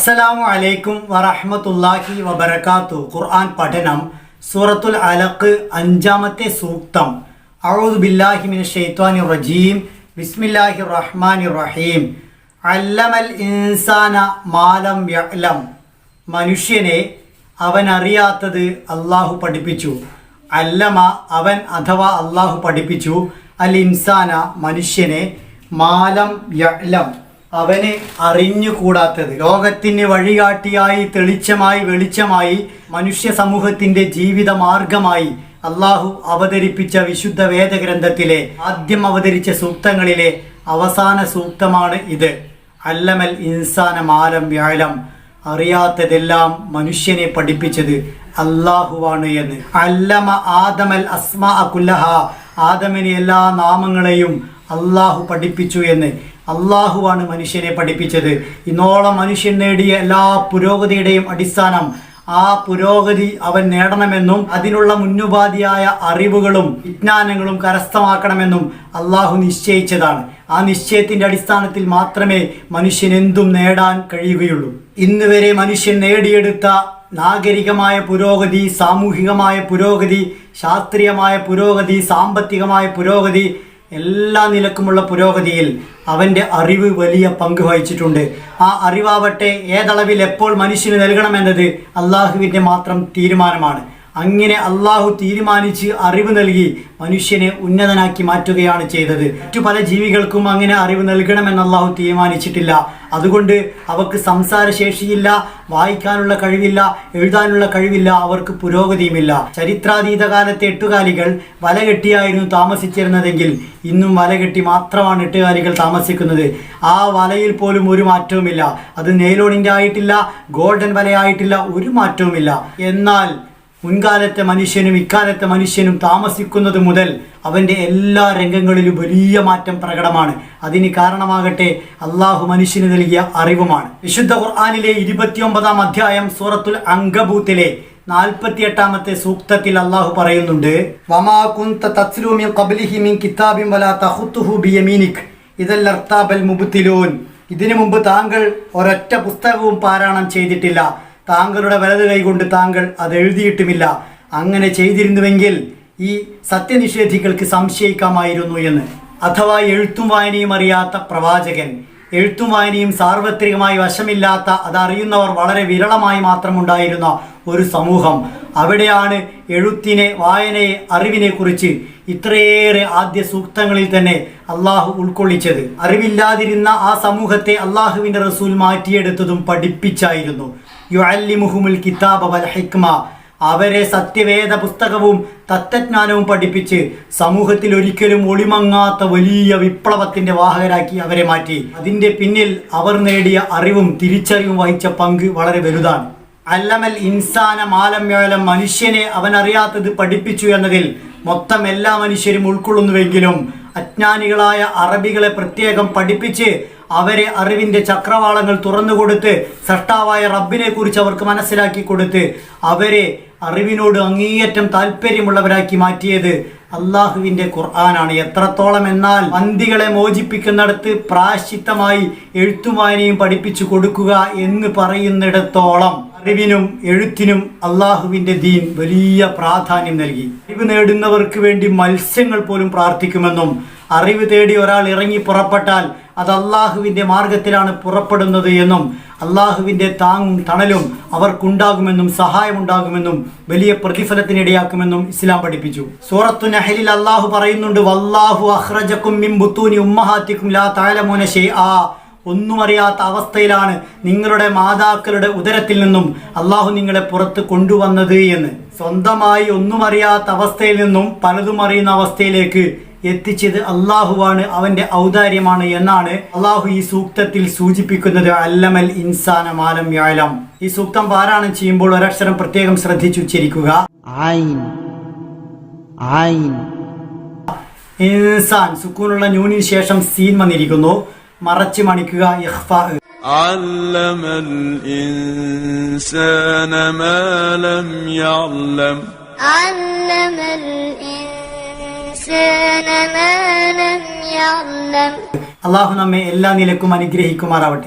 അസ്സലാമു അലൈക്കും വറഹ്മത്തുള്ളാഹി വബറകാത്തു. ഖുർആൻ പഠനം സൂറത്തുൽ അലഖ് അഞ്ചാമത്തെ സൂക്തം. അഊദു ബില്ലാഹി മിൻ ശൈത്വാനിർ റജീം. ബിസ്മില്ലാഹിർ റഹ്മാനിർ റഹീം. അല്ലമൽ ഇൻസാന മാലം യഅലം. മനുഷ്യനെ അവൻ അറിയാത്തത് അള്ളാഹു പഠിപ്പിച്ചു. അല്ലമ അവൻ അഥവാ അള്ളാഹു പഠിപ്പിച്ചു. അൽ ഇൻസാന മനുഷ്യനെ മാലം യഅലം. അവന് അറിഞ്ഞുകൂടാത്തത്. ലോകത്തിന് വഴികാട്ടിയായി തെളിച്ചമായി വെളിച്ചമായി മനുഷ്യ സമൂഹത്തിന്റെ ജീവിത മാർഗമായി അള്ളാഹു അവതരിപ്പിച്ച വിശുദ്ധ വേദഗ്രന്ഥത്തിലെ ആദ്യം അവതരിച്ച സൂക്തങ്ങളിലെ അവസാന സൂക്തമാണ് ഇത്. അല്ലമൽ ഇൻസാന മാലം വ്യാഴം. അറിയാത്തതെല്ലാം മനുഷ്യനെ പഠിപ്പിച്ചത് അള്ളാഹുവാണ് എന്ന്. അല്ലമ ആദമൽ അസ്മ കുല്ലഹ. ആദമിന് എല്ലാ നാമങ്ങളെയും അള്ളാഹു പഠിപ്പിച്ചു എന്ന്. അള്ളാഹുവാണ് മനുഷ്യനെ പഠിപ്പിച്ചത്. ഇന്നോളം മനുഷ്യൻ നേടിയ എല്ലാ പുരോഗതിയുടെയും അടിസ്ഥാനം ആ പുരോഗതി അവൻ നേടണമെന്നും അതിനുള്ള മുന്നുപാധിയായ അറിവുകളും വിജ്ഞാനങ്ങളും കരസ്ഥമാക്കണമെന്നും അള്ളാഹു നിശ്ചയിച്ചതാണ്. ആ നിശ്ചയത്തിന്റെ അടിസ്ഥാനത്തിൽ മാത്രമേ മനുഷ്യൻ എന്തും നേടാൻ കഴിയുകയുള്ളൂ. ഇന്ന് വരെ മനുഷ്യൻ നേടിയെടുത്ത നാഗരികമായ പുരോഗതി സാമൂഹികമായ പുരോഗതി ശാസ്ത്രീയമായ പുരോഗതി സാമ്പത്തികമായ പുരോഗതി എല്ലാ നിലക്കുമുള്ള പുരോഗതിയിൽ അവന്റെ അറിവ് വലിയ പങ്ക് വഹിച്ചിട്ടുണ്ട്. ആ അറിവാവട്ടെ ഏതളവിൽ എപ്പോൾ മനുഷ്യന് നൽകണമെന്നത് അള്ളാഹുവിന്റെ മാത്രം തീരുമാനമാണ്. അങ്ങനെ അള്ളാഹു തീരുമാനിച്ച് അറിവ് നൽകി മനുഷ്യനെ ഉന്നതനാക്കി മാറ്റുകയാണ് ചെയ്തത്. മറ്റു പല ജീവികൾക്കും അങ്ങനെ അറിവ് നൽകണമെന്ന് അള്ളാഹു തീരുമാനിച്ചിട്ടില്ല. അതുകൊണ്ട് അവർക്ക് സംസാരശേഷിയില്ല വായിക്കാനുള്ള കഴിവില്ല എഴുതാനുള്ള കഴിവില്ല അവർക്ക് പുരോഗതിയുമില്ല. ചരിത്രാതീത കാലത്തെ എട്ടുകാലികൾ വലകെട്ടിയായിരുന്നു താമസിച്ചിരുന്നതെങ്കിൽ ഇന്നും വലകെട്ടി മാത്രമാണ് എട്ടുകാലികൾ താമസിക്കുന്നത്. ആ വലയിൽ പോലും ഒരു മാറ്റവുമില്ല. അത് നെയ്ലോണിന്റെ ആയിട്ടില്ല ഗോൾഡൻ വലയായിട്ടില്ല ഒരു മാറ്റവുമില്ല. എന്നാൽ മുൻകാലത്തെ മനുഷ്യനും ഇക്കാലത്തെ മനുഷ്യനും താമസിക്കുന്നത് മുതൽ അവന്റെ എല്ലാ രംഗങ്ങളിലും വലിയ മാറ്റം പ്രകടമാണ്. അതിന് കാരണമാകട്ടെ അള്ളാഹു മനുഷ്യന് നൽകിയ അറിവുമാണ്. വിശുദ്ധ ഖുർആാനിലെ ഇരുപത്തിയൊമ്പതാം അധ്യായം സൂറത്തുൽ അങ്കബൂത്തിലെ നാൽപ്പത്തിയെട്ടാമത്തെ സൂക്തത്തിൽ അള്ളാഹു പറയുന്നുണ്ട് വമാ കുന്ത കിതാബിൻ വലാ ഇതല്ലർത്താബൽ മുബുത്തിലൂൻ ഇതിനു മുമ്പ് താങ്കൾ ഒരൊറ്റ പുസ്തകവും പാരായണം ചെയ്തിട്ടില്ല. താങ്കളുടെ വലത് കൈകൊണ്ട് താങ്കൾ അത് എഴുതിയിട്ടുമില്ല. അങ്ങനെ ചെയ്തിരുന്നുവെങ്കിൽ ഈ സത്യനിഷേധികൾക്ക് സംശയിക്കാമായിരുന്നു എന്ന്. അഥവാ എഴുത്തും വായനയും അറിയാത്ത പ്രവാചകൻ എഴുത്തും വായനയും സാർവത്രികമായി വശമില്ലാത്ത അതറിയുന്നവർ വളരെ വിരളമായി മാത്രം ഉണ്ടായിരുന്ന ഒരു സമൂഹം. അവിടെയാണ് എഴുത്തിനെ വായനയെ അറിവിനെ കുറിച്ച് ഇത്രയേറെ ആദ്യ സൂക്തങ്ങളിൽ തന്നെ അള്ളാഹു ഉൾക്കൊള്ളിച്ചത്. അറിവില്ലാതിരുന്ന ആ സമൂഹത്തെ അള്ളാഹുവിന്റെ റസൂൽ മാറ്റിയെടുത്തതും പഠിപ്പിച്ചായിരുന്നു. യുഅല്ലിമുഹുമുൽ കിതാബ വൽ ഹിക്മ. അവരെ സത്യവേദ പുസ്തകവും തത്വജ്ഞാനവും പഠിപ്പിച്ച് സമൂഹത്തിൽ ഒരിക്കലും ഒളിമങ്ങാത്ത വലിയ വിപ്ലവത്തിന്റെ വാഹകരാക്കി അവരെ മാറ്റി. അതിന്റെ പിന്നിൽ അവർ നേടിയ അറിവും തിരിച്ചറിവും വഹിച്ച പങ്ക് വളരെ വലുതാണ്. അല്ലമൽ ഇൻസാന മാലം മനുഷ്യനെ അവൻ അറിയാത്തത് പഠിപ്പിച്ചു എന്നതിൽ മൊത്തം എല്ലാ മനുഷ്യരും ഉൾക്കൊള്ളുന്നുവെങ്കിലും അജ്ഞാനികളായ അറബികളെ പ്രത്യേകം പഠിപ്പിച്ച് അവരെ അറിവിന്റെ ചക്രവാളങ്ങൾ തുറന്നു കൊടുത്ത് സഷ്ടാവായ റബ്ബിനെ കുറിച്ച് അവർക്ക് മനസ്സിലാക്കി കൊടുത്ത് അവരെ അറിവിനോട് അങ്ങേയറ്റം താല്പര്യമുള്ളവരാക്കി മാറ്റിയത് അള്ളാഹുവിന്റെ ഖുർആനാണ്. എത്രത്തോളം എന്നാൽ പന്തികളെ മോചിപ്പിക്കുന്നിടത്ത് പ്രാശ്ചിത്തമായി എഴുത്തുവായനയും പഠിപ്പിച്ചു കൊടുക്കുക എന്ന് പറയുന്നിടത്തോളം അറിവിനും എഴുത്തിനും അള്ളാഹുവിന്റെ ദീൻ വലിയ പ്രാധാന്യം നൽകി. അറിവ് നേടുന്നവർക്ക് വേണ്ടി മത്സ്യങ്ങൾ പോലും പ്രാർത്ഥിക്കുമെന്നും അറിവ് തേടി ഒരാൾ ഇറങ്ങി പുറപ്പെട്ടാൽ അത് അള്ളാഹുവിന്റെ മാർഗത്തിലാണ് പുറപ്പെടുന്നത് എന്നും അള്ളാഹുവിന്റെ താങ്ങും തണലും അവർക്കുണ്ടാകുമെന്നും സഹായമുണ്ടാകുമെന്നും വലിയ പ്രതിഫലത്തിനിടയാക്കുമെന്നും ഇസ്ലാം പഠിപ്പിച്ചു. സൂറത്തു നഹലിൽ അള്ളാഹു പറയുന്നുണ്ട് വല്ലാഹു അഹ്റജക്കും ബുത്തൂനി ഉമ്മഹാത്തിക്കും ലാ താലമോനശേ ഷെയ്ആ ഒന്നും അറിയാത്ത അവസ്ഥയിലാണ് നിങ്ങളുടെ മാതാക്കളുടെ ഉദരത്തിൽ നിന്നും അള്ളാഹു നിങ്ങളെ പുറത്ത് കൊണ്ടുവന്നത് എന്ന്. സ്വന്തമായി ഒന്നും അറിയാത്ത അവസ്ഥയിൽ നിന്നും പലതും അറിയുന്ന അവസ്ഥയിലേക്ക് എത്തിച്ചത് അള്ളാഹുവാണ് അവന്റെ ഔദാര്യമാണ് എന്നാണ് അള്ളാഹു ഈ സൂക്തത്തിൽ സൂചിപ്പിക്കുന്നത്. അല്ലമൽ ഇൻസാന മാലം യാലം ഈ സൂക്തം പാരായണം ചെയ്യുമ്പോൾ ഒരക്ഷരം പ്രത്യേകം ശ്രദ്ധിച്ചു ഉച്ചരിക്കുക ഇൻസാൻ സുക്കൂനുള്ള ന്യൂനിന് ശേഷം സീൻ വന്നിരിക്കുന്നു. മറച്ചു മണിക്കുക ഇഖ്ഫാ علم الإنسان ما لم يعلم علم الإنسان ما لم يعلم അള്ളാഹു നമ്മെ എല്ലാ നിലക്കും അനുഗ്രഹിക്കുമാറാവട്ടെ